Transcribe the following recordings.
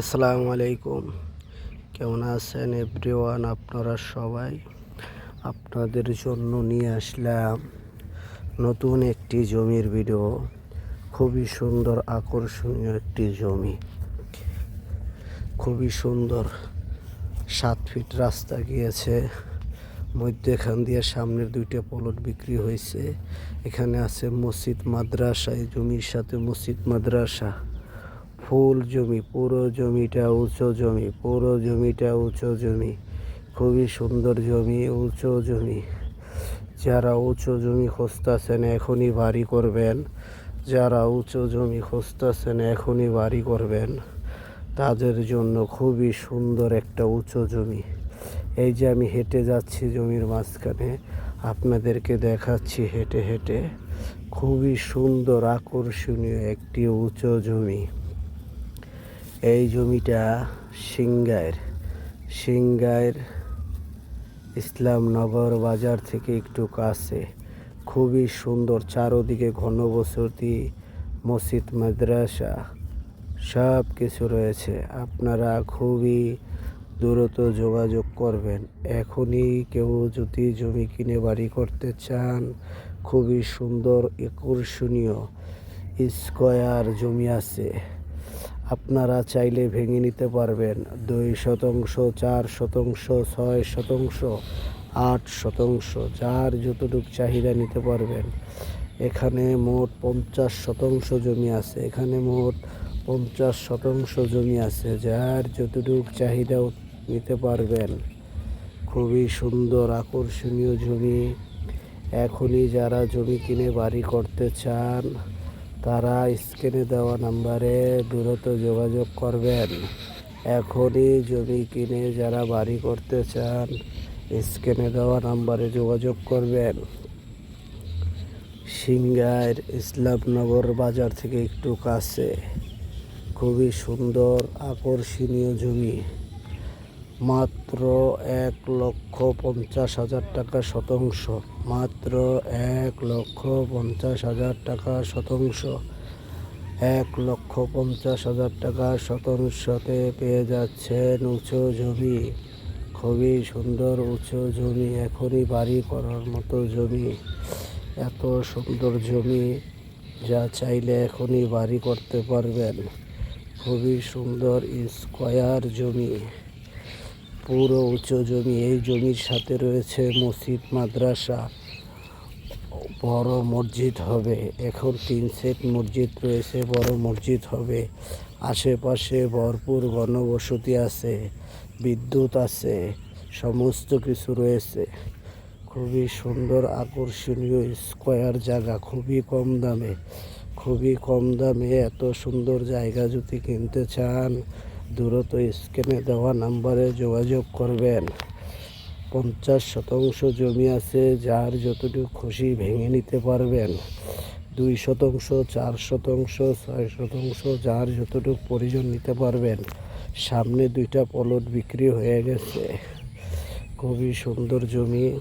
আসসালামু আলাইকুম। কেমন আছেন এভরিওয়ান? আপনারা সবাই আপনাদের জন্য নিয়ে আসলাম নতুন একটি জমির ভিডিও। খুবই সুন্দর, আকর্ষণীয় একটি জমি। খুবই সুন্দর, সাত ফিট রাস্তা গিয়েছে। মধ্যেখান দিয়ে সামনের দুইটা পলট বিক্রি হয়েছে। এখানে আছে মসজিদ মাদ্রাসা, এই জমির সাথে মসজিদ মাদ্রাসা। ফুল জমি, পুরো জমিটা উঁচু জমি, পুরো জমিটা উঁচু জমি, খুবই সুন্দর জমি, উঁচু জমি। যারা উঁচু জমি খুঁজতেছেন, এখনই বাড়ি করবেন। যারা উঁচু জমি খুঁজতেছেন, এখনই বাড়ি করবেন। তাদের জন্য খুবই সুন্দর একটা উঁচু জমি। এই যে আমি হেঁটে যাচ্ছি জমির মাঝখানে, আপনাদেরকে দেখাচ্ছি হেঁটে হেঁটে। খুবই সুন্দর, আকর্ষণীয় একটি উঁচু জমি। এই জমিটা সিংগাইর সিংগাইর ইসলামনগর বাজার থেকে একটু কাছে। খুবই সুন্দর চারোদিকে ঘনবসতি, মসজিদ, মাদ্রাসা সব কিছু রয়েছে। আপনারা খুবই দ্রুত যোগাযোগ করবেন। এখনই কেউ যদি জমি কিনে বাড়ি করতে চান, খুবই সুন্দর, আকর্ষণীয় স্কোয়ার জমি আছে। আপনারা চাইলে ভেঙে নিতে পারবেন। দুই শতাংশ, চার শতাংশ, ছয় শতাংশ, আট শতাংশ, যার যতটুকু চাহিদা নিতে পারবেন। এখানে মোট পঞ্চাশ শতাংশ জমি আছে। এখানে মোট পঞ্চাশ শতাংশ জমি আছে, যার যতটুকু চাহিদা নিতে পারবেন। খুবই সুন্দর, আকর্ষণীয় জমি। এখনই যারা জমি কিনে বাড়ি করতে চান তারা স্ক্রিনে দেওয়া নাম্বারে দ্রুত যোগাযোগ করবেন। এখনই জমি কিনে যারা বাড়ি করতে চান, স্ক্রিনে দেওয়া নাম্বারে যোগাযোগ করবেন। সিংগাইর ইসলামনগর বাজার থেকে একটু কাছে। খুবই সুন্দর, আকর্ষণীয় জমি। মাত্র এক লক্ষ পঞ্চাশ হাজার টাকা শতাংশ। মাত্র এক লক্ষ পঞ্চাশ হাজার টাকা শতাংশ। এক লক্ষ পঞ্চাশ হাজার টাকা শতাংশতে পেয়ে যাচ্ছেন উঁচু জমি। খুবই সুন্দর উঁচু জমি, এখনই বাড়ি করার মতো জমি। এত সুন্দর জমি, যা চাইলে এখনই বাড়ি করতে পারবেন। খুবই সুন্দর স্কয়ার জমি। পুরো উঁচু জমি, এই জমির সাথে রয়েছে মসজিদ, মাদ্রাসা। বড় মসজিদ হবে। এখন তিন সেট মসজিদ রয়েছে, বড় মসজিদ হবে। আশেপাশে ভরপুর ঘনবসতি আছে, বিদ্যুৎ আছে, সমস্ত কিছু রয়েছে। খুবই সুন্দর, আকর্ষণীয় স্কোয়ার জায়গা, খুবই কম দামে। খুবই কম দামে এত সুন্দর জায়গা যদি কিনতে চান দ্রুত স্ক্যানে দেওয়া নাম্বারে যোগাযোগ করবেন। পঞ্চাশ শতাংশ জমি আছে যার যতটুকু খুশি ভেঙে নিতে পারবেন। দুই শতাংশ, চার শতাংশ, ছয় শতাংশ, যার যতটুকু প্রয়োজন নিতে পারবেন। সামনে দুইটা পলট বিক্রি হয়ে গেছে। খুবই সুন্দর জমি।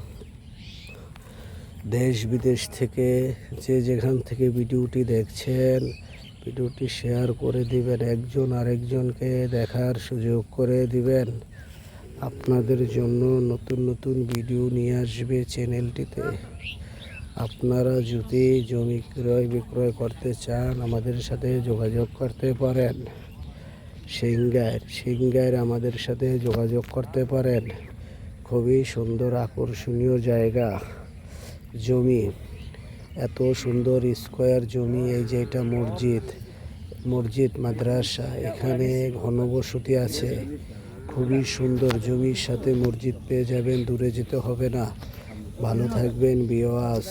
দেশ বিদেশ থেকে যে যেখান থেকে ভিডিওটি দেখছেন ভিডিওটি শেয়ার করে দিবেন, একজন আরেকজনকে দেখার সুযোগ করে দিবেন। আপনাদের জন্য নতুন নতুন ভিডিও নিয়ে আসবে চ্যানেলটিতে। আপনারা যদি জমি ক্রয় বিক্রয় করতে চান, আমাদের সাথে যোগাযোগ করতে পারেন। সিঙ্গার সিঙ্গার আমাদের সাথে যোগাযোগ করতে পারেন। খুবই সুন্দর, আকর্ষণীয় জায়গা। জমি এত সুন্দর স্কোয়ার জমি, এই যে এটা মসজিদ মসজিদ মাদ্রাসা, এখানে ঘনবসতি আছে। খুবই সুন্দর জমির সাথে মসজিদ পেয়ে যাবেন, দূরে যেতে হবে না। ভালো থাকবেন বিওয়াস